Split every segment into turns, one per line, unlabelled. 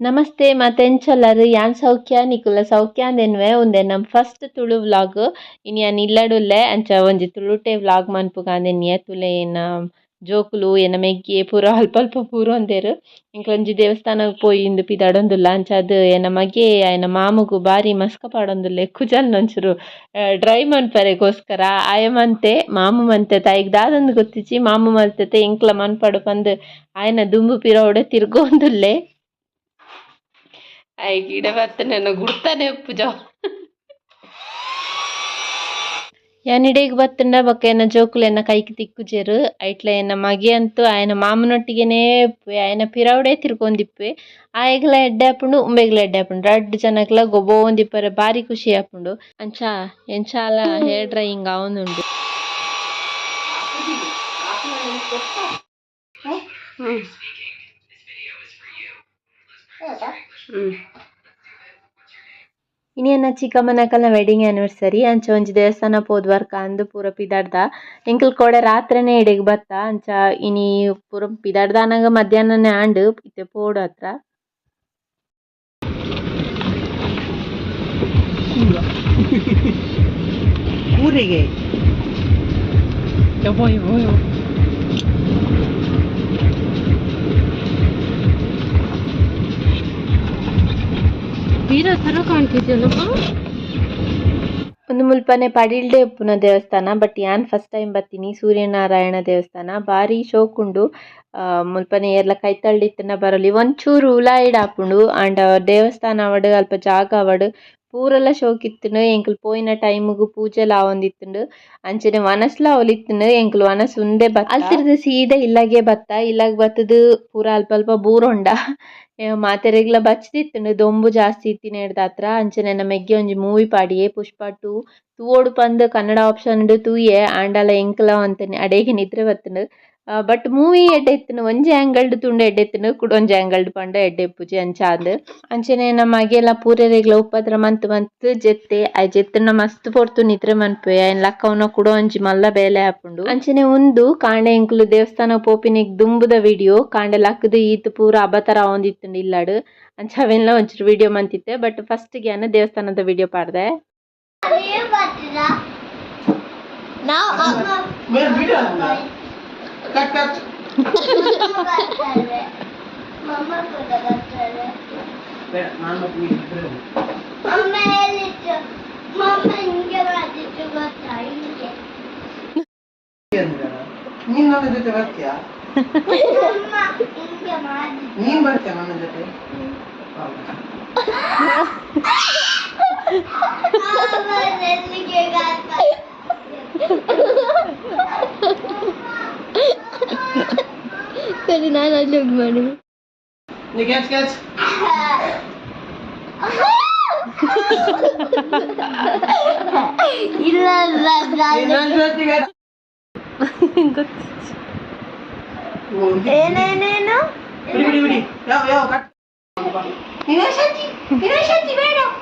ನಮಸ್ತೆ ಮತ್ತೆಂಚಲ್ಲರು ಯಾನ್ ಸೌಖ್ಯ? ನಿಕುಲ ಸೌಖ್ಯ ಅಂದೆನ್ವೆ? ಉಂದೆ ನಮ್ಮ ಫಸ್ಟ್ ತುಳು ವ್ಲಾಗ್. ಇನ್ನು ಯಾನ್ ಇಲ್ಲಡುಲ್ಲೆ ಅಂಚ ಒಂಜಿ ತುಳುಟೆ ವ್ಲಾಗ್ ಮನ್ಪುಗಾಂದೆನ್ನಿಯೆ ತುಲೆ ಏನ ಜೋಕುಲು, ಏನ ಮೆಗ್ಗಿ, ಪೂರ ಅಲ್ಪ ಅಲ್ಪ ಪೂರೊಂದೆರ್ ಎಂಕ್ಲೊಂಜಿ ದೇವಸ್ಥಾನಗ್ ಪೋಯಿಂದ್ ಪಿದಾಡೊಂದುಲ್ಲ. ಅದು ಏನ ಮಗೆ ಆಯ್ನ ಮಾಮುಗು ಬಾರಿ ಮಸ್ಕ ಪಾಡೊಂದುಲ್ಲೆ. ಕುಜಲ್ ನೊಂಚರು ಡ್ರೈ ಮನ್ಪರೆಗೋಸ್ಕರ ಆಯ ಮಂತೆ, ಮಾಮು ಮಂತೆ, ತಾಯಿಗ್ ದಾದೊಂದು ಗೊತ್ತಿಚ್ಚಿ, ಮಾಮು ಮಲ್ತತೆ ಇಂಕ್ಲ ಮನ್ಪಡು ಪಂದ್ ಆಯನ ದುಂಬು ಪಿರೋಡೆ ತಿರ್ಗೊಂದುಲ್ಲೆ. ಐಕ್ ಇಡ ಬತ್ತನೆನ ಗುಡ್ತಾನೆ ಪೂಜಾ ಯಾನಿಡೇಗ್ ಬತ್ತಂಡ ಬೊಕ ಎನ್ನ ಜೋಕುಲೆನ್ನ ಕೈಕ್ ತಿಕ್ಕುಜೆರ್ ಐಟ್ಲ ಎನ್ನ ಮಗೆ ಅಂತೂ ಆಯನ ಮಾಮನೊಟ್ಟಿಗೆನೇ ಆಯನ ಪಿರವುಡೆ ತಿರ್ಗೊಂದಿಪ್ಪೆ ಆಯಗ್ಲ ಎಡ್ಡೆ ಆಪುಂಡು ಉಂಬೆಗ್ಲ ಎಡ್ಡೆ ಆಪುಂಡು ರಡ್ಡ್ ಜನಕ್ಲ ಗೊಬೋಂದಿಪ್ಪರೆ ಬಾರಿ ಖುಷಿ ಆಪುಂಡು ಅಂಚ ಎಂಚಾಲ ಹೇರ್ ಡ್ರೈಯಿಂಗ್ ಆವೊಂದುಂಡು ಹ್ಮ್ ಹ್ಮ್. ಇನಿ ಚಿಕ್ಕಮ್ಮನ ಚಿಕ್ಕಮ್ಮನಕಲ್ನ ವೆಡ್ಡಿಂಗ್ ಆ್ಯನಿವರ್ಸರಿ ಅಂಚ ಒಂಜಿ ದೇವಸ್ಥಾನ ಪೋದ್ವರ್ಕ ಅಂದ್ ಪೂರ ಪಿದಾಡ್ದ. ಎಂಕಲ್ ಕೊಡೆ ರಾತ್ರೆನೆ ಎಡೆಗ್ ಬತ್ತ ಅಂಚ ಇನಿ ಪೂರ ಪಿದಾಡ್ದ ಅನ್ನಂಗ ಮಧ್ಯಾಹ್ನನೇ ಆಂಡ್ ಇತ್ತೆ ಪೋಡು ಹತ್ರ.
ಊರಿಗೆ.
ಬೀರೋ ಕಾಣ್ತಿದ್ಯಲ್ಲಪ್ಪ
ಒಂದು ಮುಲ್ಪನೆ ಪಡಿಲ್ಡೆ ಉಪ್ಪುನ ದೇವಸ್ಥಾನ ಬಟ್ ಯಾನ್ ಫಸ್ಟ್ ಟೈಮ್ ಬರ್ತೀನಿ, ಸೂರ್ಯನಾರಾಯಣ ದೇವಸ್ಥಾನ ಬಾರಿ ಶೋಕುಂಡು ಮುಲ್ಪನೆ ಎಲ್ಲ ಕೈತಳ್ಳಿತ್ತನ ಬರಲಿ. ಒಂಚೂರು ಉಲಾಯಿಡ್ ಆಪುಂಡು ಆಂಡ ದೇವಸ್ಥಾನ ಅವಡ್, ಅಲ್ಪ ಜಾಗ ಅವಡ್ ಶೋಕಿತ್ತುಂಡು ಎಂಕುಲು ಪೋಯಿನ ಪೂಜೆ ಪೂಜೆಲ ಆವೊಂದಿತ್ತುಂಡು. ಅಂಚನೆ ವನಸ್ಲ ಅವಲಿತ್ತುಂಡು ಎಂಕುಲು ವನಸ್ ಉಂದೆ ಬತ್ತ. ಅಲ್ತಿರ್ದು ಸೀದ ಇಲ್ಲಗೆ ಬತ್ತ, ಇಲ್ಲಗ್ ಬತ್ತದು ಪೂರ ಅಲ್ಪ ಅಲ್ಪ ಬೂರೊಂಡ ಮಾತೆರೆಗ್ಲ ಬಚ್ಚಿದಿತ್ತುಂಡು, ದೊಂಬು ಜಾಸ್ತಿ ಇತ್ತಿನೇರ್ದ ಹತ್ರ ಅಂಚನೆ ನಮಗೆ ಒಂಜಿ ಮೂವಿ ಪಾಡಿಯೆ, ಪುಷ್ಪ ಟು. ತೂವೋಡು ಪಂದ್ ಕನ್ನಡ ಆಪ್ಷನ್ ತೂಯೆ, ಆಂಡಲ ಎಂಕಲ ಅಂತನೆ ಅಡೆಗೆ ನಿದ್ರೆ ಬತ್ತುಂಡು. ಬಟ್ ಮೂವಿ ಎಡ್ಡೆ ಇತ್ತು ಒಂಜಿ ಆ್ಯಂಗಲ್ಡ್ ತುಂಡು ಎಡ್ಡೆ ಇತ್ತು ಕುಡ ಒಂಜಿ ಆ್ಯಂಗಲ್ಡ್ ಪಂಡ ಎಡ್ಡೆ ಇಪ್ಪುಜಿ ಅಂಚಾದ್. ಅಂಚನೆ ನಮ್ಮ ಪೂರೆ ಪೂರೆರೆಗ್ಲ ಉಪ್ಪದ್ರ ಮಂತ್ ಮಂತ್ ಜೆತ್ತೆ ಆ ಜೆತ್ತುಂಡ ಮಸ್ತ್ ಪೊರ್ತು ನಿದ್ರೆ ಮನ್ಪೆ ಆಯ್ನ ಲಕ್ಕವನ ಕುಡ ಒಂಜಿ ಮಲ್ಲ ಬೇಲೆ ಆಪುಂಡು. ಅಂಚನೆ ಉಂದು ಕಾಂಡೆ ಎಂಕುಲು ದೇವಸ್ಥಾನ ಪೋಪಿನಿಗ್ ದುಂಬುದ ವಿಡಿಯೋ ಕಾಂಡೆ ಲಕ್ಕದು ಈತ್ ಪೂರ ಅಬತರ ಆವೊಂದಿತ್ತುಂಡು ಇಲ್ಲಾಡು. ಅಂಚ ಅವೆಲ್ಲ ಒಂಚೂರು ವಿಡಿಯೋ ಮಂತಿತ್ತೆ ಬಟ್ ಫಸ್ಟ್ ಗ್ಯಾನ ದೇವಸ್ಥಾನದ ವಿಡಿಯೋ ಪಾಡ್ದೆ.
ಬೇರೆ ಬಿಡು ಅದನ್ನ. ಕಟ್ ಕಟ್ ಬೇಡ ನಾನು ಮತ್ತೆ ನೀನು ಇಬ್ರೇ ಹೋಗು. ಅಂದ್ರಲ್ಲ. ನೀನ್ ನನ್ನ ಜೊತೆ ಬರ್ತೀಯಾ ನೀನ್ ಬರ್ತೀಯ ನನ್ನ ಜೊತೆ ಹೌದಾ? Senin hala
çok
böyle. Ne geç geç. İnanmaz ben.
İnanmaz diye.
Got. Ne ne
ne ne?
Biri biri biri. Ya
ya kat. Ne var şanti? Ne var şanti? Bana.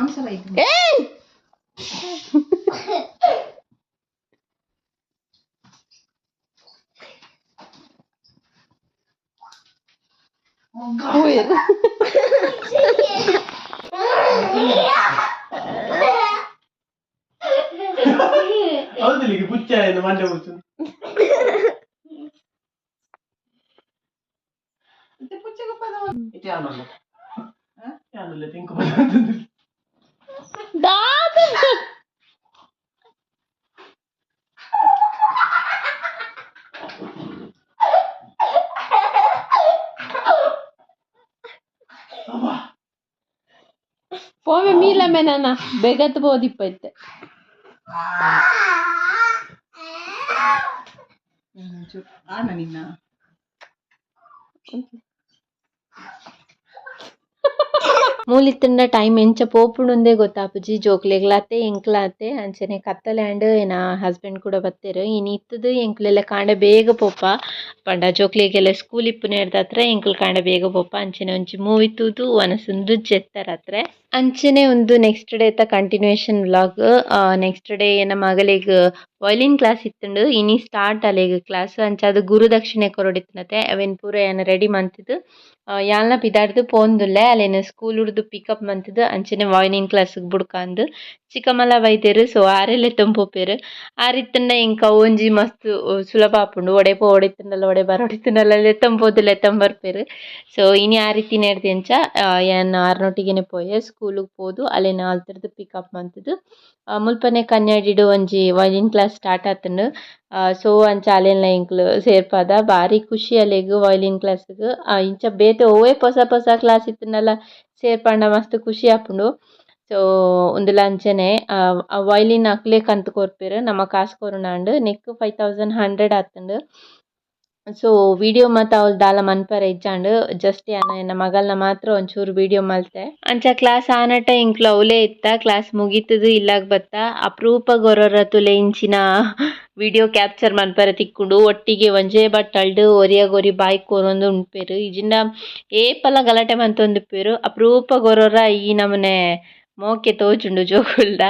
Answer ಐತಿ ಹೌದು ಈಗ ಪುಚ್ಚ ಎಂದು ಮಂಡ್ಯ ಪುಚ್ಚ ಇಟ್ಟು ಯಾನಲ್ಲ ಯಾನಲ್ಲ ತಿಂಕು ಪದ ಅಂತಂದ್ರೆ. ಅವ್ವ.
ಪೋವೆ ಮೀಲಮ್ಮೆ ನನ್ನ ಬೆಗತ್ ಬೋದಿಪ್ಪೈತೆ
ಒಂಚೂರು ಆಣ ನಿನ್ನ
ಮೂಲಿತ್ತಂಡ ಟೈಮ್ ಎಂಚ ಪೋಪುಂಡುಂದೇ ಗೊತ್ತಾಪುಜಿ, ಜೋಕ್ಲೆಗ್ಲಾತೆ, ಎಂಕ್ಲಾತೆ, ಅಂಚನೆ ಕತ್ತಲೆ ಆಂಡ್ ಏನ ಹಸ್ಬೆಂಡ್ ಕೂಡ ಬತ್ತೆರ್. ಇನ್ ಇತ್ತುದು ಎಂಕ್ಲೆಲ್ಲ ಕಾಂಡ ಬೇಗ ಪೋಪ. ಪಂಡ ಜೋಕ್ಲೆಗೆಲ್ಲ ಸ್ಕೂಲ್ ಇಪ್ಪುನೇರ್ದಾತ್ರ ಎಂಕ್ಲು ಕಾಂಡ ಬೇಗ ಪೋಪ. ಅಂಚನೆ ಒಂಜಿ ಮೂವಿ ತೂದು ವನಸುಂದು ಜೆತ್ತರಾತ್ರೆ. ಅಂಚನೆ ಒಂದು ನೆಕ್ಸ್ಟ್ ಡೇ ತ ಕಂಟಿನ್ಯೂಯೇಷನ್ ವ್ಲಾಗ್ ನೆಕ್ಸ್ಟ್ ಡೇ ಏನ ಮಗಲೆಗ್ ವಯಲಿನ್ ಕ್ಲಾಸ್ ಇತ್ತುಂಡು, ಇನಿ ಸ್ಟಾರ್ಟ್ ಅಲೆಗ್ ಕ್ಲಾಸ್ ಅಂಚಾದ್ ಗುರುದಕ್ಷಿಣೆ ಕೊರೊಡಿತ್ತನತೆ ಅವೆನ್ ಪೂರ ಏನ ರೆಡಿ ಮಂತುದು ಯಾನ್ಲ ಪಿದಾರ್ದ್ ಪೋಂದುಲ್ಲೆ ಅಲೆನ್ ಸ್ಕೂಲುಡ್ದು ಪಿಕಪ್ ಮಂತುದು ಅಂಚನೆ ವಯಲಿನ್ ಕ್ಲಾಸ್ಗ್ ಬುಡ್ಕಾಂದ್. ಚಿಕ್ಕಮಲ್ಲ ಬೈದೆರ್ ಸೊ ಆರೆಲ್ಲ ಪೋಪೆರ್ ಆರಿತ್ತಂಡ ಇಂಕ ಒಂಜಿ ಮಸ್ತ್ ಸುಲಭ ಆಪುಂಡು. ಒಡೆ ಪೋ ಒಡಿತ್ತಂಡಲ ಒಡೆ ಬಾರ ಒಡಿತ್ತಂಡಲ ಅಲ್ಲಿ ಪೋದುಲ ಎತ್ತೊಂದು ಬರ್ಪೆರ್ ಸೊ ಇನಿ ಆ ರೀತಿ ನೆಡ್ದೆ ಅಂಚ ಯಾನ್ ಆರ್ನೊಟ್ಟಿಗೆನೆ ಪೋಯೆ ಸ್ಕೂಲುಗ್ ಪೋದು ಅಲೆನ್ ಆಲ್ತರ್ದು ಪಿಕಪ್ ಮಂತುದು ಮುಲ್ಪನೆ ಕನ್ಯಾಡಿಡು ಒಂಜಿ ವಯಲಿನ್ ಕ್ಲಾಸ್ ಸ್ಟಾರ್ಟ್ ಆತುಂಡು ಸೊ ಅಂಚ ಅಲೆನ್ಲ ಎಂಕ್ಲು ಸೇರ್ಪಾದ. ಬಾರಿ ಖುಷಿ ಅಲೆಗ್ ವಯಲಿನ್ ಕ್ಲಾಸ್ಗ್ ಇಂಚ ಬೇತೆ ಓವೇ ಪೊಸ ಪೊಸ ಕ್ಲಾಸ್ ಇತ್ತುಂಡಲ ಸೇರ್ಪಂಡ ಮಸ್ತ್ ಖುಷಿ ಆಪುಂಡು. ಸೊ ಉಂದುಲ ಅಂಚನೆ ವಯಲಿನ್ ಅಕ್ಲೆ ಕಂತು ಕೊರ್ಪೆರ್. ನಮ ಕಾಸ್ ಕೊರೋನಾಂಡ್. ನೆಕ್ ಫೈವ್ ತೌಸಂಡ್ ಹಂಡ್ರೆಡ್ ಆತುಂಡು ಸೊ ವಿಡಿಯೋ ಮಾತ ಅವ್ಲು ದಾಲ ಮನ್ಪರೆ ಇಜ್ಜಾಂಡ್. ಜಸ್ಟ್ ಯಾನ ಮಗಲ್ನ ಮಾತ್ರ ಒಂಚೂರು ವಿಡಿಯೋ ಮಲ್ತೆ. ಅಂಚ ಕ್ಲಾಸ್ ಆನಟ ಇಂಕ್ಲು ಅವಲೇ ಇತ್ತ. ಕ್ಲಾಸ್ ಮುಗೀತದು, ಇಲ್ಲಾಗ್ ಬತ್ತ. ಅಪರೂಪ ಗೊರರ ತುಲೆ ಇಂಚಿನ ವಿಡಿಯೋ ಕ್ಯಾಪ್ಚರ್ ಮನ್ಪರೆ ತಿಕ್ಕೊಂಡು. ಒಟ್ಟಿಗೆ ಒಂಜೇ ಬಟ್ಟಲ್ಡ್ ಒರಿಯಾಗೊರಿ ಬಾಯ್ ಕೋರೊಂದು ಉಂಡ್ಪೇರು ಇಜಿಂಡ ಏಪಲ ಗಲಾಟೆ ಮಂತೊಂದಿಪ್ಪೇರು ಅಪರೂಪ ಗೊರರ ಈ ನಮುನೆ ಮೋಕೆ ತೋಜುಂಡು ಜೋಕುಲ್ದ.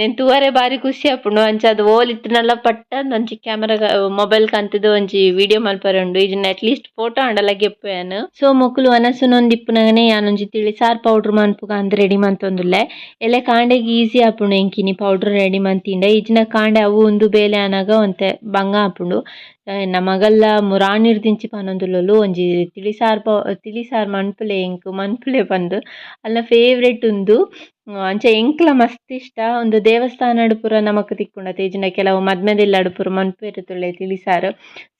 ನೆನ್ ತೂವರೆ ಬಾರಿ ಖುಷಿ ಆಪುಂಡು. ಅಂಚ ಅದು ಓಲ್ ಇತ್ತಿನಲ ಪಟ್ಟಂದ್ ಒಂಜಿ ಕ್ಯಾಮರಾ ಮೊಬೈಲ್ ಕಂತುದ್ ಒಂಜಿ ವಿಡಿಯೋ ಮಲ್ಪರುಂಡು. ಉಂಡು ಅಟ್ ಅಟ್ಲೀಸ್ಟ್ ಫೋಟೋ ಆಂಡಲ ಗೆಪ್ಪುವೆನ್ ಸೊ ಮೊಕುಲು ವನಸುನೊಂದು ಇಪ್ಪುನಗನೆ ತಿಳಿ, ಸಾರ್ ಪೌಡ್ರ್ ಮನ್ಪುಗ ಅಂದ್ ರೆಡಿ ಮಂತೊಂದುಲ್ಲೆ. ಎಲೆ ಕಾಂಡೆಗ್ ಈಸಿ ಆಪುಂಡು ಎಂಕಿನಿ ಪೌಡ್ರ್ ರೆಡಿ ಮಂತಿಂಡ. ಇಜಿನ ಕಾಂಡೆ ಅವು ಉಂದು ಬೇಲೆ ಆನಗ ಒಂತೆ ಬಂಗ ಆಪುಂಡು. ಎನ್ನ ಮಗಲ್ಲ ಮುರಾಣಿರ್ ದಿಂಚಿ ಪನೊಂದುಲ್ಲೆರ್ ಒಂಜಿ ತಿಳಿಸಾರ್ ಪೌ ತಿಳಿಸಾರ್ ಮನ್ಪುಲೆ ಎಂಕ್ ಮನ್ಪುಲೆ ಪಂದ್ ಅಲ್ಲ ಫೇವರೆಟ್ ಉಂದು ಅಂಚ ಎಂಕ್ಲ ಮಸ್ತ್ ಇಷ್ಟ ಉಂದು ದೇವಸ್ಥಾನಡ್ ಪೂರ ನಮಕ್ ತಿಕ್ಕುಂಡ ಇಜ್ಜಿಂಡ ಕೆಲವು ಮದ್ಮೆದಿಲ್ಲಡ್ ಪೂರ ಮನ್ಪುವೆರ್ ತುಲೆ ತಿಳಿಸಾರ್.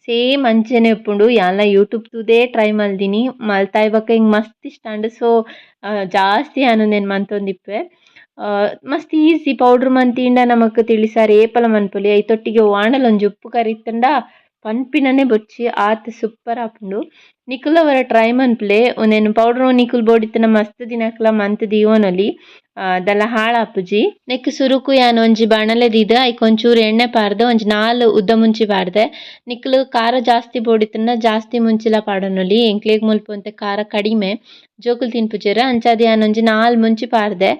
ಸೇಮ್ ಅಂಚೆನೆ ಉಪ್ಪುಂಡು ಯಾನ್ಲ ಯೂಟ್ಯೂಬ್ ತುದೇ ಟ್ರೈ ಮಲ್ದಿನಿ. ಮಲ್ತಾಯ್ ಬೊಕ ಎಂಕ್ ಮಸ್ತ್ ಇಷ್ಟ ಆಂಡ್ ಸೊ ಜಾಸ್ತಿ ಆನುಂದೆನ್ ಮಂತೊಂದಿಪ್ಪೆ. ಮಸ್ತ್ ಈಸಿ ಪೌಡ್ರ್ ಮಂತಿಂಡ ನಮಕ್ ತಿಳಿಸಾರ್ ಏಪಲ ಮನ್ಪೊಲಿ ಐತೊಟ್ಟಿಗೆ ಓವಣಲ ಒಂಜಿ ಉಪ್ಪು ಕರಿ ಇತ್ತಂಡ ಪನ್ಪಿನನೆ ಬೊಚ್ಚಿ ಆತ್ ಸೂಪರ್ ಆಪುಂಡು ನಿಕುಲ ಟ್ರೈಮನ್ ಟ್ರೈ ಮನ್ಪುಲೆ ಉಂದೆನ್ ನಿಕುಲ್ ನಿಕುಲು ಬೋಡಿತ್ತನ ಮಸ್ತ್ ದಿನಕ್ಲ ಮಂತ್ ದೀವೊನೊಲಿ ದಾಲ ಹಾಳಾಪುಜಿ ನೆಕ್ ಸುರುಕು ಯಾನ್ ಒಂಜಿ ಬಣಲೆ ದೀದ್ ಐಕ್ ಒಂಚೂರು ಎಣ್ಣೆ ಪಾಡ್ದೆ ಒಂಜಿ ನಾಲ್ ಉದ್ದ ಮುಂಚಿ ಪಾಡ್ದೆ ನಿಕ್ಲು ಖಾರ ಜಾಸ್ತಿ ಬೋಡಿತ್ತನ್ನ ಜಾಸ್ತಿ ಮುಂಚಿಲ ಪಾಡೊನೊಲಿ ಎಂಕ್ಲೆಗ್ ಮುಲ್ಪೊಂತೆ ಖಾರ ಕಡಿಮೆ ಜೋಕುಲು ತಿನ್ಪುಜೆರ್ ಅಂಚಾದ್ ಯಾನ್ ಒಂಜಿ ನಾಲ್ ಮುಂಚಿ ಪಾರ್ದೆ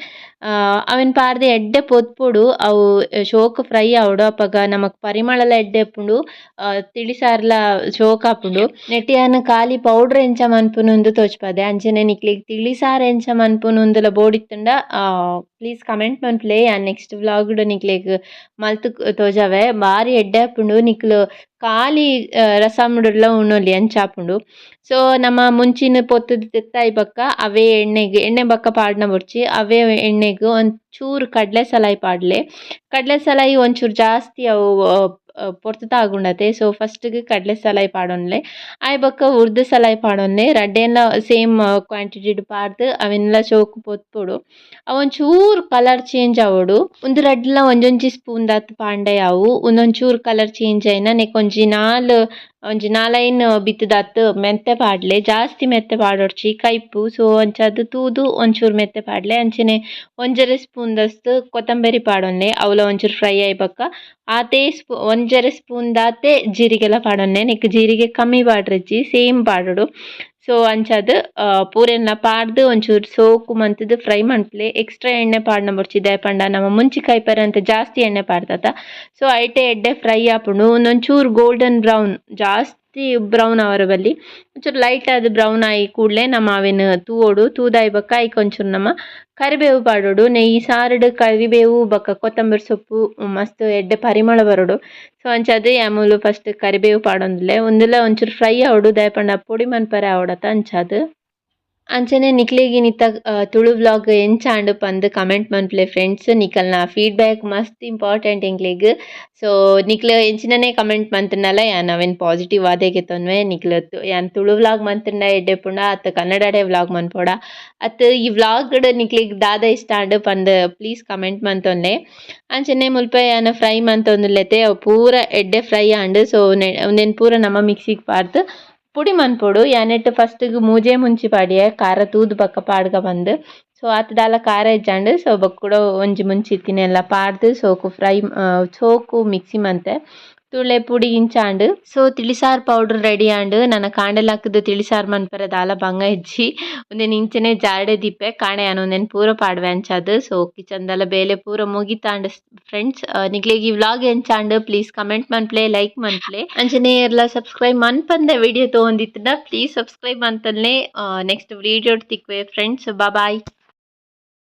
ಅವೆನ್ ಪಾರ್ದೆ ಎಡ್ಡೆ ಪೊದ್ಪೊಡು ಅವು ಶೋಕ್ ಫ್ರೈ ಆವಡ್ ಅಪಗ ನಮಕ್ ಪರಿಮಳಲ ಎಡ್ಡೆ ಇಪ್ಪುಂಡು ತಿಳಿಸಾರ್ಲ ಶೋಕ್ ಆಪುಂಡು ನೆಟ್ಟ್ ಯಾನ್ ಖಾಲಿ ಪೌಡ್ರ್ ಎಂಚ ಮನ್ಪುನುಂದು ತೋಜ್ಪಾದೆ ಅಂಚನೆ ನಿಕ್ಲೆಗ್ ತಿಳಿಸಾರ್ ಎಂಚ ಮನ್ಪುನುಂದುಲ ಬೋಡಿತ್ತಂಡ ಪ್ಲೀಸ್ ಕಮೆಂಟ್ ಮನ್ಪುಲೆ ಯಾನ್ ನೆಕ್ಸ್ಟ್ ವ್ಲಾಗ್ಡ್ ನಿಕ್ಲೆಗ್ ಮಲ್ತ್ ತೋಜಾವೆ ಬಾರಿ ಎಡ್ಡೆ ಆಪುಂಡು ನಿಕುಲು ಖಾಲಿ ರಸಮುಡುಲ ಉಣ್ಣೊಲಿ ಅಂಚಾಪುಂಡು ಸೊ ನಮ್ಮ ಮುಂಚಿನ ಪೊತ್ತುದು ತೆತ್ತಾಯಿ ಬೊಕ್ಕ ಅವೇ ಎಣ್ಣೆಗೆ, ಎಣ್ಣೆ ಬಕ್ಕ ಪಾಡ್ನ ಬೊರ್ಚಿ ಅವೇ ಎಣ್ಣೆಗೆ ಒಂಚೂರು ಕಡಲೆ ಸಲಾಯಿ ಪಾಡ್ಲೆ. ಕಡಲೆ ಸಲಾಯಿ ಒಂಚೂರು ಜಾಸ್ತಿ ಅವು ಪೊರ್ತು ತಾಗುಂಡತೆ. ಸೊ ಫಸ್ಟ್ಗ್ ಕಡ್ಲೆ ಸಲಾಯ್ ಪಾಡೊನ್ಲೆ ಆಯ್ ಬೊಕ್ಕ ಉರ್ದು ಸಲಾಯ್ ಪಾಡೊನ್ಲೆ ರಡ್ಡೆನ್ಲ ಸೇಮ್ ಕ್ವಾಂಟಿಟಿಡ್ ಪಾರ್ದ್ ಅವೆನ್ಲ ಶೋಕು ಪೊತ್ಪೊಡು ಅವು ಒಂಚೂರು ಕಲರ್ ಚೇಂಜ್ ಆವೊಡು. ಉಂದು ರಡ್ಡ್ಲ ಒಂಜೊಂಜಿ ಸ್ಪೂನ್ ದಾತ್ ಪಾಂಡೆ ಆವು ಉಂದೊಂಚೂರು ಕಲರ್ ಚೇಂಜ್ ಆಯಿನ ನೆಕ್ಕ್ ಒಂಜಿ ನಾಲ್ ಒಂಜಿ ನಾಲೈನ್ ಬಿತ್ತುದಾತ್ ಮೆಂತೆ ಪಾಡ್ಲೆ, ಜಾಸ್ತಿ ಮೆತ್ತೆ ಪಾಡೊಡ್ಚಿ ಕೈಪು ಸೊ ಅಂಚಾದ್ ತೂದು ಒಂಚೂರು ಮೆತ್ತೆ ಪಾಡ್ಲೆ, ಅಂಚನೆ ಒಂಜರೆ ಸ್ಪೂನ್ ದಸ್ತ್ ಕೊತ್ತಂಬರಿ ಪಾಡೊನ್ನೆ, ಅವಲ ಒಂಚೂರು ಫ್ರೈ ಆಯ್ ಬೊಕ್ಕ ಆತೆ ಸ್ಪೂ ಒಂಜರೆ ಸ್ಪೂನ್ ದಾತೆ ಜೀರಿಗೆಲ ಪಾಡೊನ್ನೆ, ನೆಕ್ಕ್ ಜೀರಿಗೆ ಕಮ್ಮಿ ಪಾಡ್ರೆಜ್ಜಿ, ಸೇಮ್ ಪಾಡೊಡು. ಸೊ ಅಂಚಾದ್ ಪೂರೆನ್ನ ಪಾಡ್ದು ಒಂಚೂರು ಸೋಕು ಮಂತುದು ಫ್ರೈ ಮನ್ಪುಲೆ ಎಕ್ಸ್ಟ್ರಾ ಎಣ್ಣೆ ಪಾಡ್ನ ಬೊರ್ಚಿ ದಾಯೆ ಪಂಡ. ನಮ ಮುಂಚಿ ಕೈಪರೆ ಅಂತ ಜಾಸ್ತಿ ಎಣ್ಣೆ ಪಾಡ್ದದ ಸೊ ಐಟೆ ಎಡ್ಡೆ ಫ್ರೈ ಆಪುಂಡು. ಒಂದೊಂಚೂರು ಗೋಲ್ಡನ್ ಬ್ರೌನ್ ಜಾಸ್ತಿ ಬ್ರೌನ್ ಅವರ ಬಲ್ಲಿ. ಒಂಚೂರು ಲೈಟ್ ಆದ್ ಬ್ರೌನ್ ಆಯಿ ಕೂಡಲೇ ನಮ್ಮ ಅವೆನ್ ತೂವೋಡು ತೂದಾಯ್ ಬಕ್ಕ ಐಕ್ ಒಂಚೂರು ನಮ್ಮ ಕರಿಬೇವು ಪಾಡೋಡು. ನೆಯ್ಯಿ ಸಾರುಡು ಕರಿಬೇವು ಬಕ್ಕ, ಕೊತ್ತಂಬರಿ ಸೊಪ್ಪು ಮಸ್ತ್ ಎಡ್ಡೆ ಪರಿಮಳ ಬರೋಡು. ಸೊ ಅಂಚಾದ್ ಯಾಮೂಲು ಫಸ್ಟ್ ಕರಿಬೇವು ಪಾಡೊಂದುಲ್ಲೆ ಉಂದುಲ ಒಂಚೂರು ಫ್ರೈ ಆವಡು ದಾಯೆ ಪಂಡ ಪೊಡಿ ಮನ್ಪರೆ ಆವಡತ ಅಂಚಾದ್ ಅಂಚನೆ ನಿಕ್ಲೆಗ್ ನಿತ್ತ ತುಳು ವ್ಲಾಗ್ ಎಂಚಾಂಡ್ ಪಂದ್ ಕಮೆಂಟ್ ಮನ್ಪುಲೆ ಫ್ರೆಂಡ್ಸ್ ನಿಕಲ್ನ ಫೀಡ್ಬ್ಯಾಕ್ ಮಸ್ತ್ ಇಂಪಾರ್ಟೆಂಟ್ ಎಂಕ್ಲೆಗ್ ಸೊ ನಿಕ್ಲ್ ಎಂಚಿನನೆ ಕಮೆಂಟ್ ಮಂತುಂಡಲ ಯಾನ್ ಅವೆನ್ ಪಾಸಿಟಿವ್ ಆದೇಗೆ ತೊನ್ವೆ ನಿಕ್ಲ್ ಯಾನ್ ತುಳು ವ್ಲಾಗ್ ಮಂತಿನ ಎಡ್ಡೆ ಪುಂಡ ಅತ್ತ ಕನ್ನಡಡೆ ವ್ಲಾಗ್ ಮನ್ಪೊಡ ಅತ್ ಈ ವ್ಲಾಗ್ ನಿಕ್ಲೆಗ್ ದಾದ ಇಷ್ಟ ಆಂಡು ಪಂದ್ ಪ್ಲೀಸ್ ಕಮೆಂಟ್ ಮಂತೊನ್ಲೆ ಅಂಚನೆ ಮುಲ್ಪ ಯಾನ್ ಫ್ರೈ ಮಂತೊಂದುಲ್ಲೆತೆ ಅವು ಪೂರ ಎಡ್ಡೆ ಫ್ರೈ ಆಂಡ್ ಸೊ ಉಂದೆನ್ ಪೂರ ನಮ ಮಿಕ್ಸಿಗ್ ಪಾರ್ದ್. ಪುಡಿ ಮನ್ಪೊಡು ಯಾನೆಟ್ ಫಸ್ಟ್ ಮೂಜೆ ಮುಂಚಿ ಪಾಡಿಯೆ, ಖಾರ ತೂದು ಬಕ್ಕ ಪಾಡ್ಗ ಬಂದ್. ಸೊ ಆತದಾಲ ಖಾರ ಇಜ್ಜಾಂಡ್ ಸೊ ಬೊಕ್ಕುಡ ಒಂಜಿ ಮುಂಚಿ ಇತ್ತಿನೆಲ್ಲ ಪಾಡ್ದ್, ಸೋಕು ಫ್ರೈ ಸೋಕು ಮಿಕ್ಸಿ ಮಂತೆ. ತುಳೆ ಪುಡಿ ಇಂಚಾಂಡ್. ಸೊ ತಿಳಿಸಾರ್ ಪೌಡರ್ ರೆಡಿ ಆಂಡ್. ನನ್ನ ಕಾಂಡಲ್ ಹಾಕಿದ್ದು ತಿಳಿಸಾರ್ ಮನ್ಪರ ದಾಲ ಬಂಗ ಹೆಜ್ಜಿ. ಒಂದೇನು ಇಂಚನೆ ಜಾಡೆ ದಿಪ್ಪೆ, ಕಾಣೆ ಅನ್ನೋ ಒಂದೆನ್ ಪೂರ ಪಾಡ್ವೆ ಅಂಚಾದ್. ಸೊ ಕಿಚನ್ ದಾಲ ಬೇಲೆ ಪೂರ ಮುಗಿತಾಂಡ್. ಫ್ರೆಂಡ್ಸ್ ನಿಕ್ಲೆಗ್ ಈ ವ್ಲಾಗ್ ಎಂಚಾಂಡ್. ಪ್ಲೀಸ್ ಕಮೆಂಟ್ ಮನ್ಪ್ಲೆ ಲೈಕ್ ಮನ್ಪ್ಲೆ. ಅಂಚನೆ ಎಲ್ಲ ಸಬ್ಸ್ಕ್ರೈಬ್ ಮನ್ಪಂದೆ ವಿಡಿಯೋ ತೊಗೊಂಡಿತ್ತ ಪ್ಲೀಸ್ ಸಬ್ಸ್ಕ್ರೈಬ್ ಅಂತಲೇ ನೆಕ್ಸ್ಟ್ ವಿಡಿಯೋ ತಿಕ್ವೆ ಫ್ರೆಂಡ್ಸ್ ಬಾಯ್